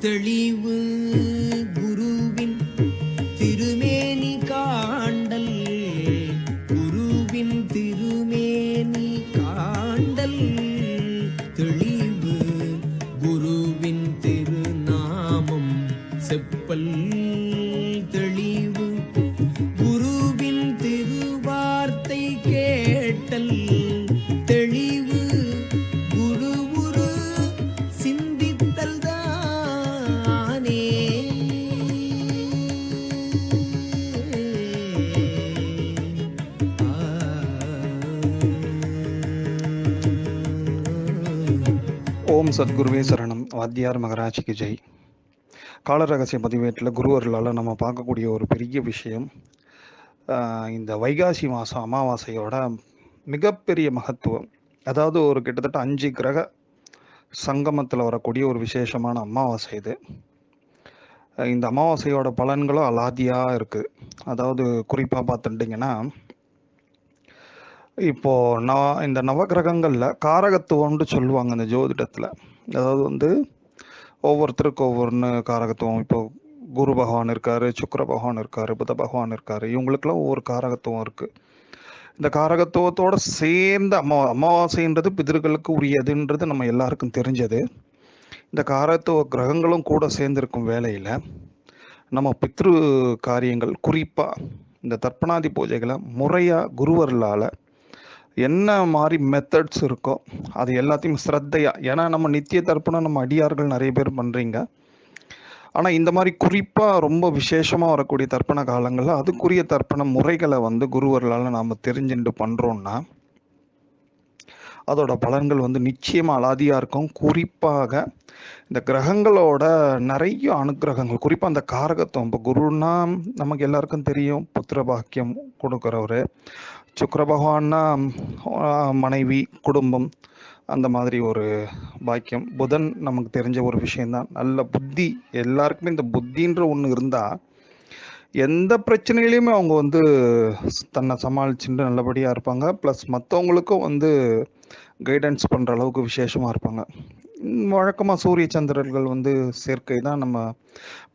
தெளிவு குருவின் திருமேனி காண்டல். குருவின் திருமேனி காண்டல். தெளிவு ஓம் சத்குருவே சரணம். வாத்தியார் மகராஜிக்கு ஜெய். கால ரகசிய பதிவேட்டில் குருவர்களால் நம்ம பார்க்கக்கூடிய ஒரு பெரிய விஷயம் இந்த வைகாசி மாதம் அமாவாசையோட மிகப்பெரிய மகத்துவம். அதாவது ஒரு கிட்டத்தட்ட அஞ்சு கிரக சங்கமத்தில் வரக்கூடிய ஒரு விசேஷமான அமாவாசை இது. இந்த அமாவாசையோட பலன்களும் அலாதியாக இருக்குது அதாவது குறிப்பாக பார்த்துட்டிங்கன்னா இப்போ நான் இந்த நவகிரகங்களில் காரகத்துவம்னு சொல்லுவாங்க இந்த ஜோதிடத்தில். அதாவது வந்து ஒவ்வொருத்தருக்கு ஒவ்வொன்று காரகத்துவம். இப்போ குரு பகவான் இருக்காரு சுக்கர பகவான் இருக்காரு புத பகவான் இருக்காரு. இவங்களுக்கெல்லாம் ஒவ்வொரு காரகத்துவம் இருக்கு. இந்த காரகத்துவத்தோட சேர்ந்த அம்மா அமாவாசைன்றது பிதர்களுக்கு உரியதுன்றது நம்ம எல்லாருக்கும் தெரிஞ்சது. இந்த காரகத்துவ கிரகங்களும் கூட சேர்ந்திருக்கும் வேலையில் நம்ம பித்ரு காரியங்கள் குறிப்பாக இந்த தர்ப்பணாதி பூஜைகளை முறையாக குருவர்களால் என்ன மாதிரி மெத்தட்ஸ் இருக்கோ அது எல்லாத்தையும் ஸ்ரத்தையா ஏன்னா நம்ம நித்திய தர்ப்பணம் நம்ம அடியார்கள் நிறைய பேர் பண்றீங்க. ஆனா இந்த மாதிரி குறிப்பா ரொம்ப விசேஷமா வரக்கூடிய தர்ப்பண காலங்கள்ல அதுக்குரிய தர்ப்பண முறைகளை வந்து குருவர்களால் நாம தெரிஞ்சுட்டு பண்றோம்னா அதோட பலன்கள் வந்து நிச்சயமாக அலாதியாக இருக்கும். குறிப்பாக இந்த கிரகங்களோட நிறைய அனுக்கிரகங்கள் குறிப்பாக அந்த காரகத்துவம் இப்போ குருன்னா நமக்கு எல்லாருக்கும் தெரியும். புத்திர பாக்கியம் கொடுக்குறவர். சுக்கர பகவான்னா மனைவி குடும்பம் அந்த மாதிரி ஒரு பாக்கியம். புதன் நமக்கு தெரிஞ்ச ஒரு விஷயம்தான். நல்ல புத்தி. எல்லாருக்குமே இந்த புத்தின்ற ஒன்று இருந்தால் எந்த பிரச்சனையிலையுமே அவங்க வந்து தன்னை சமாளிச்சுட்டு நல்லபடியாக இருப்பாங்க. ப்ளஸ் மற்றவங்களுக்கும் வந்து கைடன்ஸ் பண்ணுற அளவுக்கு விசேஷமாக இருப்பாங்க. வழக்கமாக சூரிய சந்திரர்கள் வந்து சேர்க்கை தான் நம்ம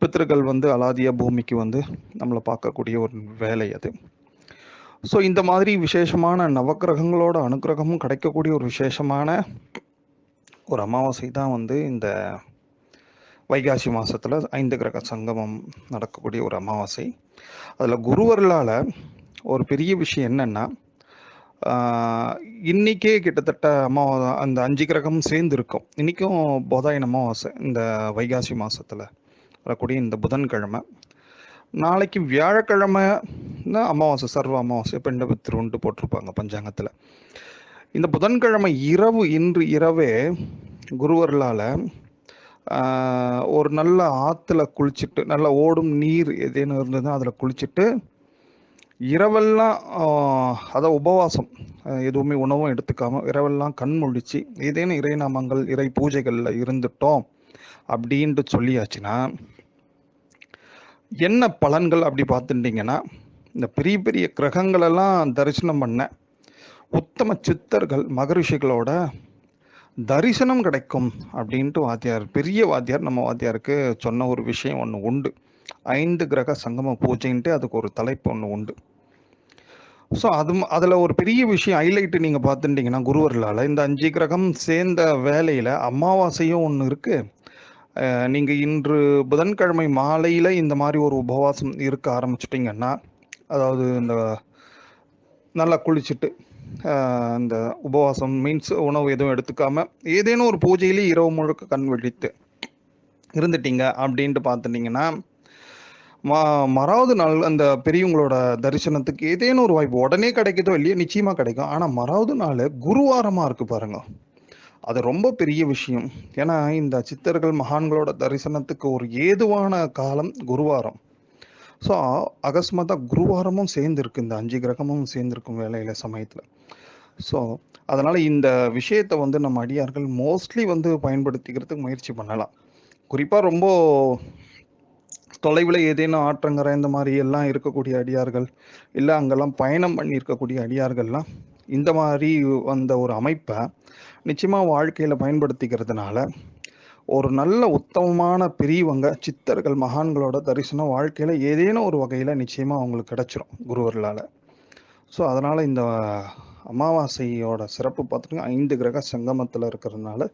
பித்திருக்கள் வந்து அலாதியா பூமிக்கு வந்து நம்மளை பார்க்கக்கூடிய ஒரு வேலை அது. ஸோ இந்த மாதிரி விசேஷமான நவக்கிரகங்களோட அனுக்கிரகமும் கிடைக்கக்கூடிய ஒரு விசேஷமான ஒரு அமாவாசை தான் வந்து இந்த வைகாசி மாதத்தில் ஐந்து கிரக சங்கமம் நடக்கக்கூடிய ஒரு அமாவாசை. அதில் குருவர்களால் ஒரு பெரிய விஷயம் என்னென்னா இன்னைக்கே கிட்டத்தட்ட அமாவாசை அந்த அஞ்சு கிரகம் சேர்ந்து இருக்கும் இன்னைக்கும் போதாயன அமாவாசை இந்த வைகாசி மாசத்துல வரக்கூடிய இந்த புதன்கிழமை. நாளைக்கு வியாழக்கிழமை தான் அமாவாசை சர்வ அமாவாசை பெண்டபித்திருன்ட்டு போட்டிருப்பாங்க பஞ்சாங்கத்துல. இந்த புதன்கிழமை இரவு இன்று இரவே குருவர்களால் ஒரு நல்ல ஆற்றுல குளிச்சுட்டு நல்ல ஓடும் நீர் ஏதேனும் இருந்ததுன்னா அதில் குளிச்சுட்டு இரவெல்லாம் அதாவது உபவாசம் எதுவுமே உணவும் எடுத்துக்காம இரவெல்லாம் கண் முழிச்சு ஏதேனும் இறைநாமங்கள் இறை பூஜைகளில் இருந்துட்டோம் அப்படின்ட்டு சொல்லியாச்சுன்னா என்ன பலன்கள் அப்படி பார்த்துட்டீங்கன்னா இந்த பெரிய பெரிய கிரகங்களெல்லாம் தரிசனம் பண்ண உத்தம சித்தர்கள் மகரிஷிகளோட தரிசனம் கிடைக்கும் அப்படின்ட்டு வாத்தியார் பெரிய வாத்தியார் நம்ம வாத்தியாருக்கு சொன்ன ஒரு விஷயம் ஒன்று உண்டு. ஐந்து கிரக சங்கம பூஜைன்ட்டு அதுக்கு ஒரு தலைப்பு ஒன்று உண்டு. ஸோ அது அதில் ஒரு பெரிய விஷயம் ஹைலைட்டு நீங்கள் பார்த்துட்டீங்கன்னா குருவர்களால் இந்த அஞ்சு கிரகம் சேர்ந்த வேலையில் அமாவாசையும் ஒன்று இருக்குது நீங்கள் இன்று புதன்கிழமை மாலையில் இந்த மாதிரி ஒரு உபவாசம் இருக்க ஆரம்பிச்சிட்டிங்கன்னா அதாவது இந்த நல்லா குளிச்சுட்டு இந்த உபவாசம் மீன்ஸ் உணவு எதுவும் எடுத்துக்காமல் ஏதேனும் ஒரு பூஜையிலே இரவு முழுக்க கண் விழித்து இருந்துட்டீங்க அப்படின்ட்டு பார்த்துட்டிங்கன்னா மறாவது நாள் அந்த பெரியவங்களோட தரிசனத்துக்கு ஏதேனும் ஒரு வாய்ப்பு உடனே கிடைக்குதோ இல்லையோ நிச்சயமா கிடைக்கும். ஆனா மறாவது நாள் குருவாரமா இருக்கு பாருங்க. அது ரொம்ப பெரிய விஷயம். ஏன்னா இந்த சித்தர்கள் மகான்களோட தரிசனத்துக்கு ஒரு ஏதுவான காலம் குருவாரம். ஸோ அகஸ்மாத்தா குருவாரமும் சேர்ந்துருக்கு. இந்த அஞ்சு கிரகமும் சேர்ந்துருக்கும் வேலையில சமயத்துல. ஸோ அதனால இந்த விஷயத்தை வந்து நம்ம அடியார்கள் மோஸ்ட்லி வந்து பயன்படுத்திக்கிறதுக்கு முயற்சி பண்ணலாம். குறிப்பாக ரொம்ப தொலைவில் ஏதேனும் ஆற்றங்கரை இந்த மாதிரி எல்லாம் இருக்கக்கூடிய அடியார்கள் இல்லை அங்கெல்லாம் பயணம் பண்ணி இருக்கக்கூடிய அடியார்கள்லாம் இந்த மாதிரி வந்த ஒரு அமைப்பை நிச்சயமாக வாழ்க்கையில் பயன்படுத்திக்கிறதுனால ஒரு நல்ல உத்தமமான பெரியவங்க சித்தர்கள் மகான்களோட தரிசனம் வாழ்க்கையில் ஏதேனும் ஒரு வகையில் நிச்சயமாக அவங்களுக்கு கிடச்சிரும் குருவர்களால். ஸோ அதனால் இந்த அமாவாசையோட சிறப்பு பார்த்துட்டு ஐந்து கிரக சங்கமத்தில் இருக்கிறதுனால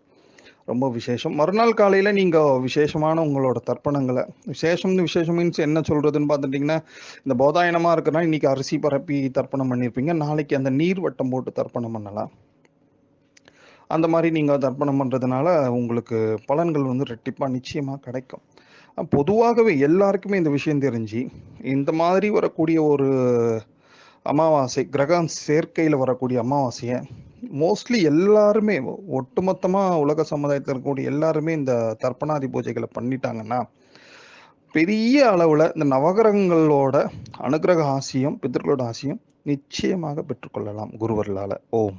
ரொம்ப விசேஷம். மறுநாள் காலையில் நீங்கள் விசேஷமான உங்களோட தர்ப்பணங்களை விசேஷம்னு விசேஷம் மீன்ஸ் என்ன சொல்கிறதுன்னு பார்த்துட்டிங்கன்னா இந்த போதாயனமாக இருக்குன்னா இன்றைக்கி அரிசி பரப்பி தர்ப்பணம் பண்ணியிருப்பீங்க. நாளைக்கு அந்த நீர் வட்டம் போட்டு தர்ப்பணம் பண்ணலாம். அந்த மாதிரி நீங்கள் தர்ப்பணம் பண்ணுறதுனால உங்களுக்கு பலன்கள் வந்து ரெட்டிப்பாக நிச்சயமாக கிடைக்கும். பொதுவாகவே எல்லாருக்குமே இந்த விஷயம் தெரிஞ்சு இந்த மாதிரி வரக்கூடிய ஒரு அமாவாசை கிரகம் சேர்க்கையில் வரக்கூடிய அமாவாசையை மோஸ்ட்லி எல்லாருமே ஒட்டுமொத்தமாக உலக சமுதாயத்தில் இருக்கக்கூடிய எல்லாருமே இந்த தர்ப்பணாதி பூஜைகளை பண்ணிட்டாங்கன்னா பெரிய அளவில் இந்த நவகிரகங்களோட அனுகிரக ஆசியம் பித்தர்களோட ஆசியம் நிச்சயமாக பெற்றுக்கொள்ளலாம் குருவர்களால். ஓம்.